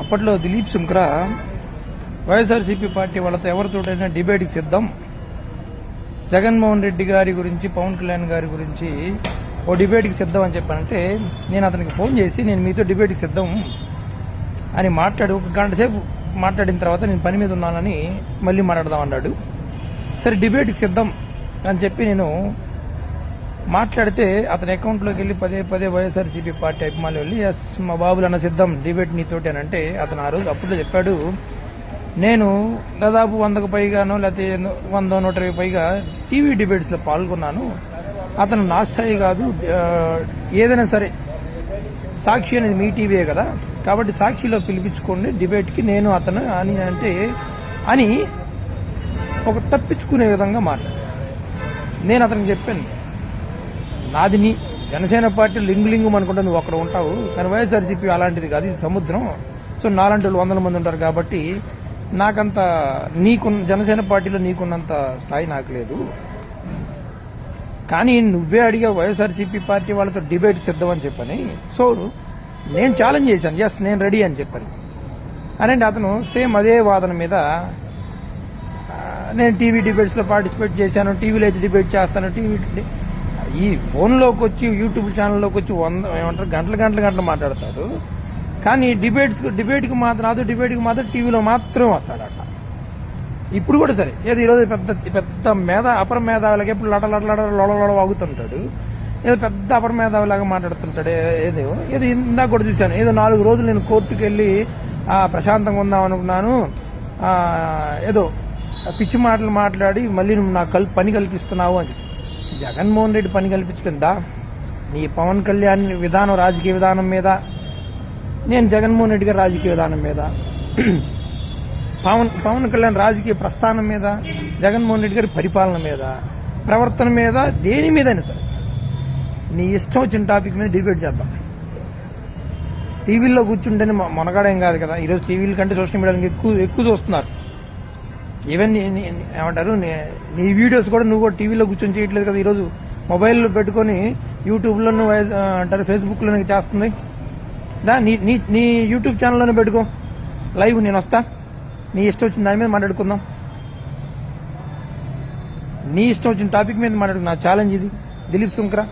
అప్పట్లో దిలీప్ సుంక్రా వైఎస్ఆర్సీపీ పార్టీ వాళ్ళతో ఎవరితోటైనా డిబేట్కి సిద్ధం? జగన్మోహన్ రెడ్డి గారి గురించి పవన్ కళ్యాణ్ గారి గురించి ఓ డిబేట్కి సిద్ధం అని చెప్పానంటే నేను అతనికి ఫోన్ చేసి నేను మీతో డిబేట్కి సిద్ధం అని మాట్లాడి ఒక గంట సేపు మాట్లాడిన తర్వాత నేను పని మీద ఉన్నానని మళ్ళీ మాట్లాడదాం అన్నాడు. సరే డిబేట్కి సిద్ధం అని చెప్పి నేను మాట్లాడితే అతని అకౌంట్లోకి వెళ్ళి పదే పదే వైఎస్ఆర్సీపీ పార్టీ అభిమానులు వెళ్ళి ఎస్ మా బాబులు అన్న సిద్ధం డిబేట్ నీతోటి అని అంటే అతను ఆ రోజు అప్పుడు చెప్పాడు నేను దాదాపు వందకు పైగానో లేకపోతే వంద నూట ఇరవై పైగా టీవీ డిబేట్స్లో పాల్గొన్నాను. అతను నా స్థాయి కాదు ఏదైనా సరే సాక్షి అనేది మీ టీవీయే కదా. కాబట్టి సాక్షిలో పిలిపించుకోండి డిబేట్కి నేను అతను అని అంటే అని ఒక తప్పించుకునే విధంగా మాట్లాడు నేను అతనికి చెప్పాను నాది నీ జనసేన పార్టీ లింగు లింగు అనుకుంటుంది నువ్వు అక్కడ ఉంటావు. కానీ వైఎస్ఆర్సీపీ అలాంటిది కాదు ఇది సముద్రం. సో నాలాంటి వాళ్ళు వందల మంది ఉంటారు కాబట్టి నాకంత నీకున్న జనసేన పార్టీలో నీకున్నంత స్థాయి నాకు లేదు. కానీ నువ్వే అడిగా వైఎస్ఆర్సీపీ పార్టీ వాళ్ళతో డిబేట్ సిద్ధమని చెప్పని. సో నేను ఛాలెంజ్ చేశాను. ఎస్ నేను రెడీ అని చెప్పాను. అని అతను సేమ్ అదే వాదన మీద నేను టీవీ డిబేట్స్లో పార్టిసిపేట్ చేశాను టీవీలో అయితే డిబేట్ చేస్తాను టీవీ ఈ ఫోన్లోకి వచ్చి యూట్యూబ్ ఛానల్లోకి వచ్చి వంద ఏమంటారు గంటలు గంటలు గంటలు మాట్లాడతాడు. కానీ డిబేట్స్ డిబేట్కి మాత్రం అదో డిబేట్కి మాత్రం టీవీలో మాత్రం వస్తాడట. ఇప్పుడు కూడా సరే ఏదో ఈరోజు పెద్ద పెద్ద మేధ అపర మేధావులకి ఎప్పుడు లట లట లట లొడ వాగుతుంటాడు. ఏదో పెద్ద అపర మేధావులాగా మాట్లాడుతుంటాడు ఏదో ఏదో ఇందాక కూడా చూశాను ఏదో నాలుగు రోజులు నేను కోర్టుకు వెళ్ళి ప్రశాంతంగా ఉందాం అనుకున్నాను ఏదో పిచ్చి మాటలు మాట్లాడి మళ్ళీ నువ్వు నాకు కల్ పని కల్పిస్తున్నావు అని జగన్మోహన్ రెడ్డి పని కల్పించుకుందా? నీ పవన్ కళ్యాణ్ విధానం రాజకీయ విధానం మీద? నేను జగన్మోహన్ రెడ్డి గారి రాజకీయ విధానం మీద. పవన్ పవన్ కళ్యాణ్ రాజకీయ ప్రస్థానం మీద జగన్మోహన్ రెడ్డి గారి పరిపాలన మీద ప్రవర్తన మీద దేని మీదైనా సరే. నీ ఇష్టం వచ్చిన టాపిక్ మీద డిబేట్ చేద్దాం. టీవీల్లో కూర్చుంటేనే మొనగాడేం కాదు కదా. ఈరోజు టీవీల కంటే సోషల్ మీడియాలో ఎక్కువ ఎక్కువ చూస్తున్నారు. ఈవెన్ ఏమంటారు? నీ- నీ వీడియోస్ కూడా నువ్వు కూడా టీవీలో కూర్చొని చేయట్లేదు కదా ఈరోజు. మొబైల్లో పెట్టుకొని యూట్యూబ్లో నువ్వు అంటారు ఫేస్బుక్లో నీకు చేస్తుంది. దా నీ నీ నీ యూట్యూబ్ ఛానల్లోనే పెట్టుకో. లైవ్ నేను వస్తా. నీ ఇష్టం వచ్చిన దాని మీద మాట్లాడుకుందాం. నీ ఇష్టం వచ్చిన టాపిక్ మీద మాట్లాడుకున్నా ఛాలెంజ్ ఇది. దిలీప్ సుంక్రా.